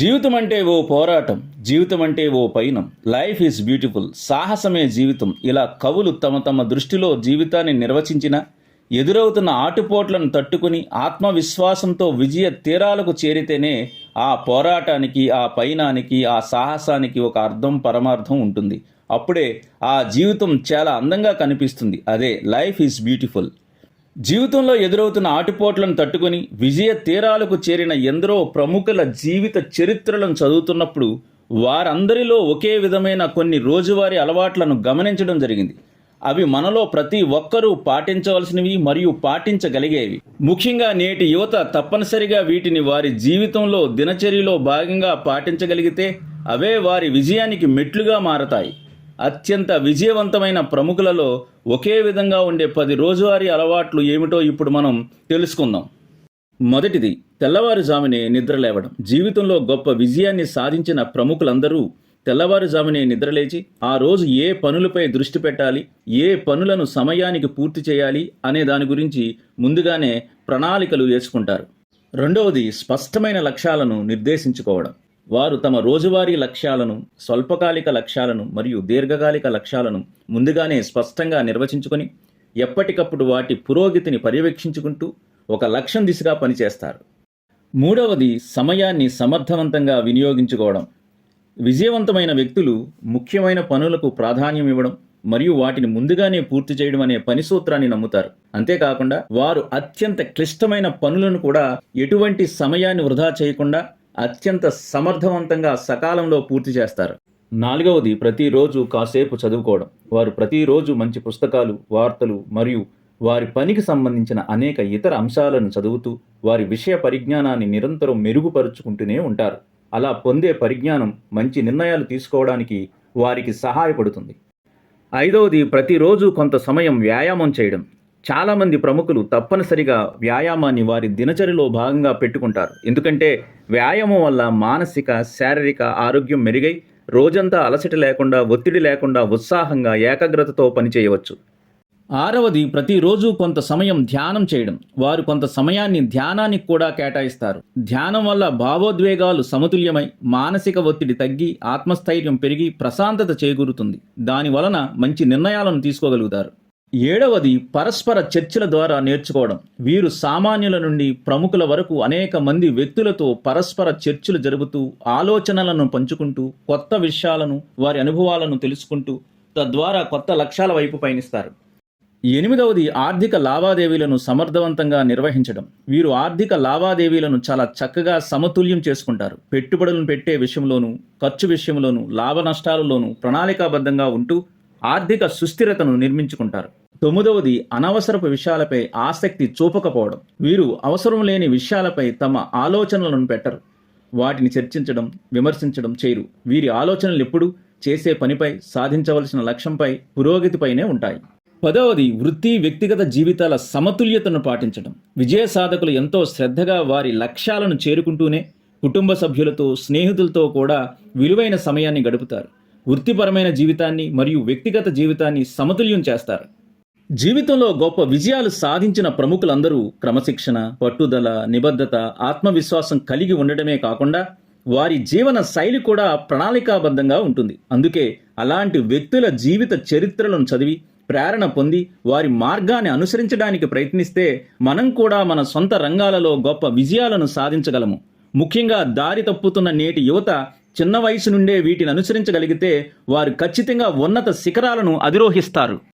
జీవితం అంటే ఓ పోరాటం జీవితం అంటే ఓ పయనం. లైఫ్ ఈజ్ బ్యూటిఫుల్ సాహసమే జీవితం. ఇలా కవులు తమ తమ దృష్టిలో జీవితాన్ని నిర్వచించిన ఎదురవుతున్న ఆటుపోట్లను తట్టుకుని ఆత్మవిశ్వాసంతో విజయ తీరాలకు చేరితేనే ఆ పోరాటానికి ఆ పయనానికి ఆ సాహసానికి ఒక అర్థం పరమార్థం ఉంటుంది. అప్పుడే ఆ జీవితం చాలా అందంగా కనిపిస్తుంది. అదే లైఫ్ ఈజ్ బ్యూటిఫుల్ జీవితంలో ఎదురవుతున్న ఆటుపోట్లను తట్టుకొని విజయ తీరాలకు చేరిన ఎందరో ప్రముఖుల జీవిత చరిత్రలను చదువుతున్నప్పుడు వారందరిలో ఒకే విధమైన కొన్ని రోజువారీ అలవాట్లను గమనించడం జరిగింది. అవి మనలో ప్రతి ఒక్కరూ పాటించవలసినవి మరియు పాటించగలిగేవి. ముఖ్యంగా నేటి యువత తప్పనిసరిగా వీటిని వారి జీవితంలో దినచర్యలో భాగంగా పాటించగలిగితే అవే వారి విజయానికి మెట్లుగా మారతాయి. అత్యంత విజయవంతమైన ప్రముఖులలో ఒకే విధంగా ఉండే పది రోజువారీ అలవాట్లు ఏమిటో ఇప్పుడు మనం తెలుసుకుందాం. మొదటిది తెల్లవారుజామునే నిద్రలేవడం జీవితంలో గొప్ప విజయాన్ని సాధించిన ప్రముఖులందరూ తెల్లవారుజామునే నిద్రలేచి ఆ రోజు ఏ పనులపై దృష్టి పెట్టాలి ఏ పనులను సమయానికి పూర్తి చేయాలి అనే దాని గురించి ముందుగానే ప్రణాళికలు వేసుకుంటారు. రెండవది స్పష్టమైన లక్ష్యాలను నిర్దేశించుకోవడం. వారు తమ రోజువారీ లక్ష్యాలను స్వల్పకాలిక లక్ష్యాలను మరియు దీర్ఘకాలిక లక్ష్యాలను ముందుగానే స్పష్టంగా నిర్వచించుకొని ఎప్పటికప్పుడు వాటి పురోగతిని పర్యవేక్షించుకుంటూ ఒక లక్ష్యం దిశగా పనిచేస్తారు. మూడవది సమయాన్ని సమర్థవంతంగా వినియోగించుకోవడం. విజయవంతమైన వ్యక్తులు ముఖ్యమైన పనులకు ప్రాధాన్యం ఇవ్వడం మరియు వాటిని ముందుగానే పూర్తి చేయడం అనే పని సూత్రాన్ని నమ్ముతారు. అంతేకాకుండా వారు అత్యంత క్లిష్టమైన పనులను కూడా ఎటువంటి సమయాన్ని వృధా చేయకుండా అత్యంత సమర్థవంతంగా సకాలంలో పూర్తి చేస్తారు. నాలుగవది ప్రతిరోజు కాసేపు చదువుకోవడం. వారు ప్రతిరోజు మంచి పుస్తకాలు వార్తలు మరియు వారి పనికి సంబంధించిన అనేక ఇతర అంశాలను చదువుతూ వారి విషయ పరిజ్ఞానాన్ని నిరంతరం మెరుగుపరుచుకుంటూనే ఉంటారు. అలా పొందే పరిజ్ఞానం మంచి నిర్ణయాలు తీసుకోవడానికి వారికి సహాయపడుతుంది. ఐదవది ప్రతిరోజు కొంత సమయం వ్యాయామం చేయడం. చాలామంది ప్రముఖులు తప్పనిసరిగా వ్యాయామాన్ని వారి దినచరిలో భాగంగా పెట్టుకుంటారు. ఎందుకంటే వ్యాయామం వల్ల మానసిక శారీరక ఆరోగ్యం మెరుగై రోజంతా అలసట లేకుండా ఒత్తిడి లేకుండా ఉత్సాహంగా ఏకాగ్రతతో పనిచేయవచ్చు. ఆరవది ప్రతిరోజు కొంత సమయం ధ్యానం చేయడం. వారు కొంత సమయాన్ని ధ్యానానికి కూడా కేటాయిస్తారు. ధ్యానం వల్ల భావోద్వేగాలు సమతుల్యమై మానసిక ఒత్తిడి తగ్గి ఆత్మస్థైర్యం పెరిగి ప్రశాంతత చేకూరుతుంది. దాని వలన మంచి నిర్ణయాలను తీసుకోగలుగుతారు. ఏడవది పరస్పర చర్చల ద్వారా నేర్చుకోవడం. వీరు సామాన్యుల నుండి ప్రముఖుల వరకు అనేక మంది వ్యక్తులతో పరస్పర చర్చలు జరుపుతూ ఆలోచనలను పంచుకుంటూ కొత్త విషయాలను వారి అనుభవాలను తెలుసుకుంటూ తద్వారా కొత్త లక్ష్యాల వైపు పయనిస్తారు. ఎనిమిదవది ఆర్థిక లావాదేవీలను సమర్థవంతంగా నిర్వహించడం. వీరు ఆర్థిక లావాదేవీలను చాలా చక్కగా సమతుల్యం చేసుకుంటారు. పెట్టుబడులను పెట్టే విషయంలోనూ ఖర్చు విషయంలోనూ లాభ నష్టాలలోనూ ప్రణాళికాబద్ధంగా ఉంటూ ఆర్థిక సుస్థిరతను నిర్మించుకుంటారు. తొమ్మిదవది అనవసరపు విషయాలపై ఆసక్తి చూపకపోవడం. వీరు అవసరం లేని విషయాలపై తమ ఆలోచనలను పెట్టరు. వాటిని చర్చించడం విమర్శించడం చేయరు. వీరి ఆలోచనలు ఎప్పుడూ చేసే పనిపై సాధించవలసిన లక్ష్యంపై పురోగతిపైనే ఉంటాయి. పదవది వృత్తి వ్యక్తిగత జీవితాల సమతుల్యతను పాటించడం. విజయ సాధకులు ఎంతో శ్రద్ధగా వారి లక్ష్యాలను చేరుకుంటూనే కుటుంబ సభ్యులతో స్నేహితులతో కూడా విలువైన సమయాన్ని గడుపుతారు. వృత్తిపరమైన జీవితాన్ని మరియు వ్యక్తిగత జీవితాన్ని సమతుల్యం చేస్తారు. జీవితంలో గొప్ప విజయాలు సాధించిన ప్రముఖులందరూ క్రమశిక్షణ పట్టుదల నిబద్ధత ఆత్మవిశ్వాసం కలిగి ఉండడమే కాకుండా వారి జీవన శైలి కూడా ప్రణాళికాబద్ధంగా ఉంటుంది. అందుకే అలాంటి వ్యక్తుల జీవిత చరిత్రలను చదివి ప్రేరణ పొంది వారి మార్గాన్ని అనుసరించడానికి ప్రయత్నిస్తే మనం కూడా మన సొంత రంగాలలో గొప్ప విజయాలను సాధించగలము. ముఖ్యంగా దారి తప్పుతున్న నేటి యువత చిన్న వయసు నుండే వీటిని అనుసరించగలిగితే వారు ఖచ్చితంగా ఉన్నత శిఖరాలను అధిరోహిస్తారు.